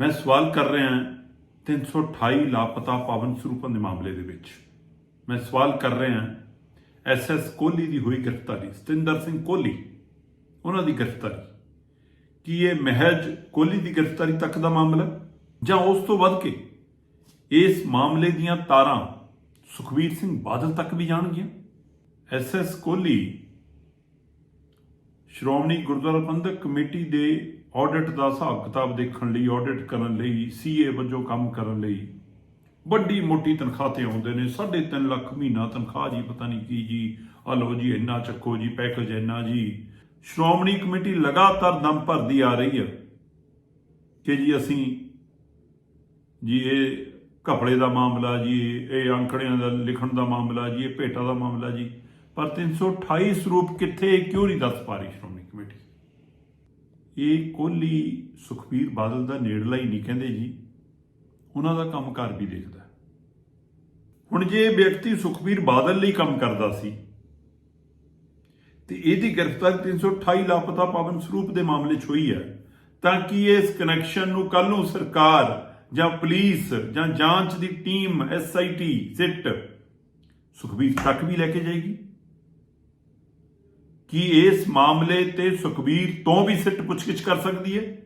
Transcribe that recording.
ਮੈਂ ਸਵਾਲ ਕਰ ਰਿਹਾ ਹਾਂ 328 ਲਾਪਤਾ ਪਾਵਨ ਸਰੂਪਾਂ ਦੇ ਮਾਮਲੇ ਦੇ ਵਿੱਚ। ਮੈਂ ਸਵਾਲ ਕਰ ਰਿਹਾ ਹਾਂ ਐਸਐਸ ਕੋਹਲੀ ਦੀ ਹੋਈ ਗ੍ਰਿਫਤਾਰੀ, ਸਤਿੰਦਰ ਸਿੰਘ ਕੋਹਲੀ, ਉਹਨਾਂ ਦੀ ਗ੍ਰਿਫਤਾਰੀ। ਕੀ ਇਹ ਮਹਿਜ ਕੋਹਲੀ ਦੀ ਗ੍ਰਿਫਤਾਰੀ ਤੱਕ ਦਾ ਮਾਮਲਾ ਜਾਂ ਉਸ ਤੋਂ ਵੱਧ ਕੇ ਇਸ ਮਾਮਲੇ ਦੀਆਂ ਤਾਰਾਂ ਸੁਖਵੀਰ ਸਿੰਘ ਬਾਦਲ ਤੱਕ ਵੀ ਜਾਣਗੀਆਂ? ਐਸਐਸ ਕੋਹਲੀ ਸ਼੍ਰੋਮਣੀ ਗੁਰਦੁਆਰਾ ਪ੍ਰਬੰਧਕ ਕਮੇਟੀ ਦੇ ਆਡਿਟ ਦਾ ਹਿਸਾਬ ਕਿਤਾਬ ਦੇਖਣ ਲਈ ਆਡਿਟ ਕਰਨ ਲਈ ਸੀਏ ਵਜੋਂ ਕੰਮ ਕਰਨ ਲਈ ਵੱਡੀ ਮੋਟੀ ਤਨਖਾਹ ਤੇ ਆਉਂਦੇ ਨੇ। 3.5 ਲੱਖ ਮਹੀਨਾ ਤਨਖਾਹ ਜੀ, ਪਤਾ ਨਹੀਂ ਕੀ ਜੀ। ਆ ਲਓ ਜੀ, ਇੰਨਾ ਚੱਕੋ ਜੀ ਪੈਕੇਜ ਇੰਨਾ ਜੀ। ਸ਼੍ਰੋਮਣੀ ਕਮੇਟੀ ਲਗਾਤਾਰ ਦਮ ਭਰਦੀ ਆ ਰਹੀ ਹੈ ਕਿ ਜੀ ਅਸੀਂ ਜੀ ਇਹ ਘਪਲੇ ਦਾ ਮਾਮਲਾ ਜੀ ਇਹ ਅੰਕੜਿਆਂ ਦਾ ਲਿਖਣ ਦਾ ਮਾਮਲਾ ਜੀ, ਇਹ ਭੇਟਾ ਦਾ ਮਾਮਲਾ ਜੀ। ਪਰ 328 ਸਰੂਪ ਕਿੱਥੇ, ਕਿਉਂ ਨਹੀਂ ਦੱਸ ਪਾ ਰਹੀ ਸ਼੍ਰੋਮਣੀ ਕਮੇਟੀ? ਇਹ ਕੋਲੀ ਸੁਖਬੀਰ ਬਾਦਲ ਦਾ ਨੇੜਲਾ ਹੀ ਨਹੀਂ ਕਹਿੰਦੇ ਜੀ। ਉਹਨਾਂ ਦਾ ਕੰਮਕਾਰ ਵੀ ਦੇਖਦਾ ਹੁਣ ਜੇ ਇਹ ਵਿਅਕਤੀ ਸੁਖਬੀਰ ਬਾਦਲ ਲਈ ਕੰਮ ਕਰਦਾ ਸੀ, ਤੇ ਇਹਦੀ ਗ੍ਰਿਫਤਾਰੀ 328 ਲਾਪਤਾ ਪਾਵਨ ਸਰੂਪ ਦੇ ਮਾਮਲੇ 'ਚ ਹੋਈ ਹੈ, ਤਾਂ ਕਿ ਇਸ ਕਨੈਕਸ਼ਨ ਨੂੰ ਕੱਲ ਨੂੰ ਸਰਕਾਰ ਜਾਂ ਪੁਲਿਸ ਜਾਂ ਜਾਂਚ ਦੀ ਟੀਮ ਐਸਆਈਟੀ ਸਿੱਟ ਸੁਖਬੀਰ ਤੱਕ ਵੀ ਲੈ ਕੇ ਜਾਏਗੀ? ਕੀ ਇਸ ਮਾਮਲੇ ਤੇ ਸੁਖਬੀਰ ਤੋਂ ਵੀ ਸਿੱਟ ਪੁੱਛਗਿੱਛ ਕਰ ਸਕਦੀ ਹੈ?